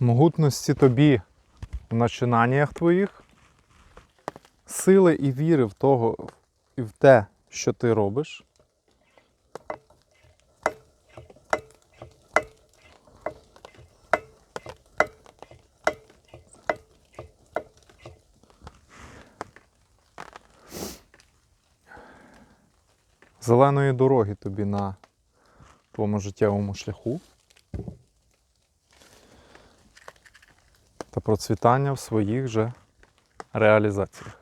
Могутності тобі в начинаннях твоїх, сили і віри в того і в те, що ти робиш. Зеленої дороги тобі на твоєму життєвому шляху. Процвітання в своїх же реалізаціях.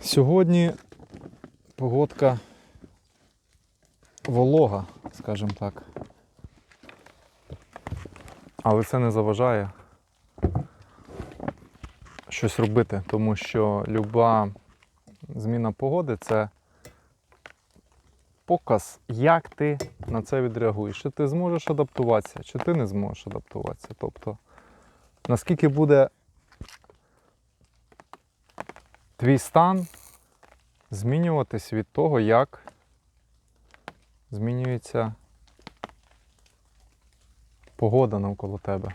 Сьогодні погодка волога, скажімо так. Але це не заважає щось робити, тому що люба зміна погоди це показ, як ти на це відреагуєш. Чи ти зможеш адаптуватися, чи ти не зможеш адаптуватися. Тобто, наскільки буде твій стан змінюватись від того, як змінюється погода навколо тебе.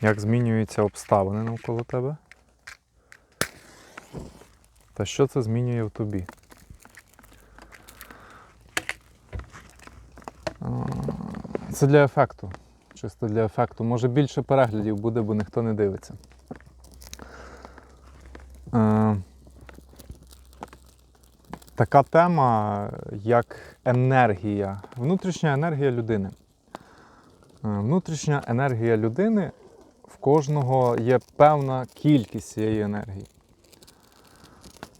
Як змінюються обставини навколо тебе? Та що це змінює в тобі? Це для ефекту. Чисто для ефекту. Може більше переглядів буде, бо ніхто не дивиться. Е, така тема, як енергія, внутрішня енергія людини. Е, внутрішня енергія людини в кожного є певна кількість цієї енергії.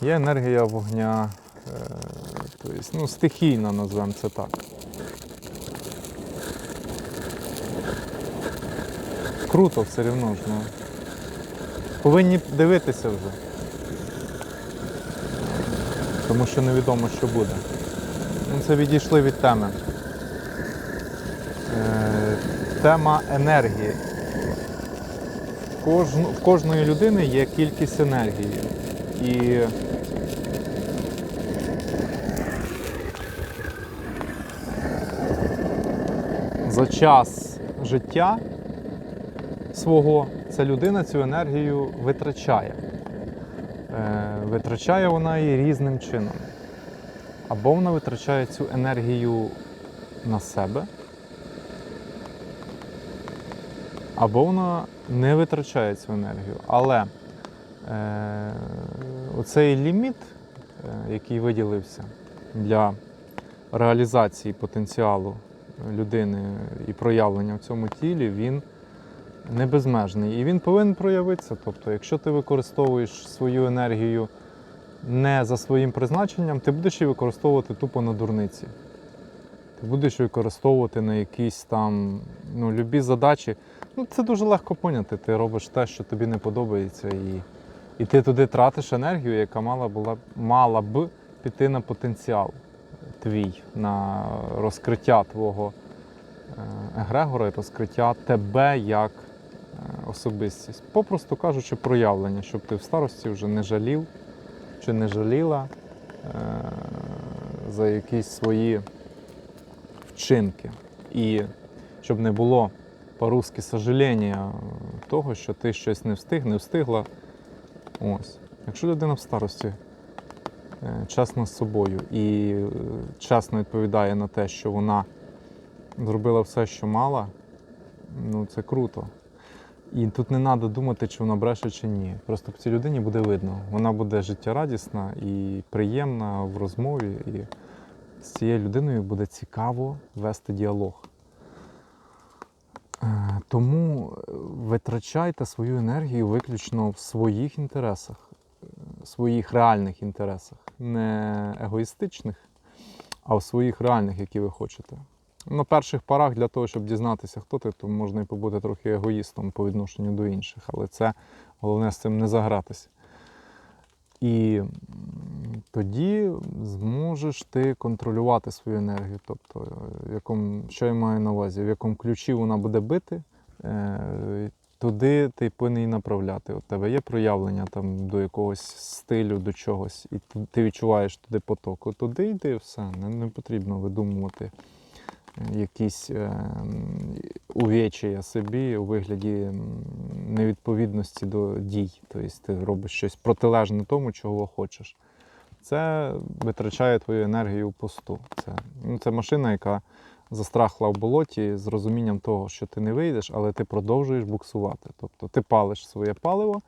Є енергія вогня, е, тобто, ну, стихійна, назвемо це так. Круто все рівно ж. Ну. Повинні дивитися вже. Тому що невідомо, що буде. Ну, Це відійшли від теми. Е, тема енергії. В, кожної людини є кількість енергії. І за час життя свого ця людина цю енергію витрачає. Е, Витрачає вона її різним чином. Або вона витрачає цю енергію на себе, або вона не витрачає цю енергію. Але е, оцей ліміт, е, який виділився для реалізації потенціалу людини і проявлення в цьому тілі, він не безмежний. І він повинен проявитися. Тобто, якщо ти використовуєш свою енергію не за своїм призначенням, ти будеш її використовувати тупо на дурниці. Ти будеш використовувати на якісь там ну, любі задачі. Ну, Це дуже легко поняти. Ти робиш те, що тобі не подобається, і, і ти туди тратиш енергію, яка мала, була, мала б піти на потенціал твій, на розкриття твого е, егрегора, розкриття тебе як особистість. Попросту кажучи, проявлення, щоб ти в старості вже не жалів чи не жаліла е, за якісь свої вчинки. І щоб не було по-русски сожаління того, що ти щось не встиг, не встигла. Ось. Якщо людина в старості е, чесна з собою і е, чесно відповідає на те, що вона зробила все, що мала, ну це круто. І тут не треба думати, чи вона бреше чи ні. Просто цій людині буде видно. Вона буде життєрадісна і приємна в розмові. І з цією людиною буде цікаво вести діалог. Е, Тому витрачайте свою енергію виключно в своїх інтересах, е, своїх реальних інтересах, не егоїстичних, а в своїх реальних, які ви хочете. На перших порах для того, щоб дізнатися, хто ти, то можна і побути трохи егоїстом по відношенню до інших, але це головне з цим не загратися. І тоді зможеш ти контролювати свою енергію. Тобто, е, в якому, що я маю на увазі, в якому ключі вона буде бити, е, туди ти повинен направляти. У тебе є проявлення там, до якогось стилю, до чогось, і ти відчуваєш туди поток. Туди йди, все, не, не потрібно видумувати якісь е, увечія собі у вигляді невідповідності до дій. Тобто ти робиш щось протилежне тому, чого хочеш. Це витрачає твою енергію впусту. Це, ну, це машина, яка застрахла в болоті з розумінням того, що ти не вийдеш, але ти продовжуєш буксувати. Тобто ти палиш своє паливо,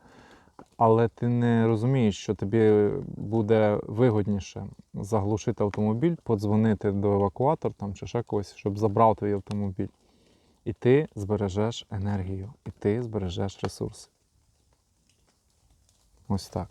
але ти не розумієш, що тобі буде вигодніше заглушити автомобіль, подзвонити до евакуатора там, чи ще когось, щоб забрав твій автомобіль. І ти збережеш енергію, і ти збережеш ресурси. Ось так.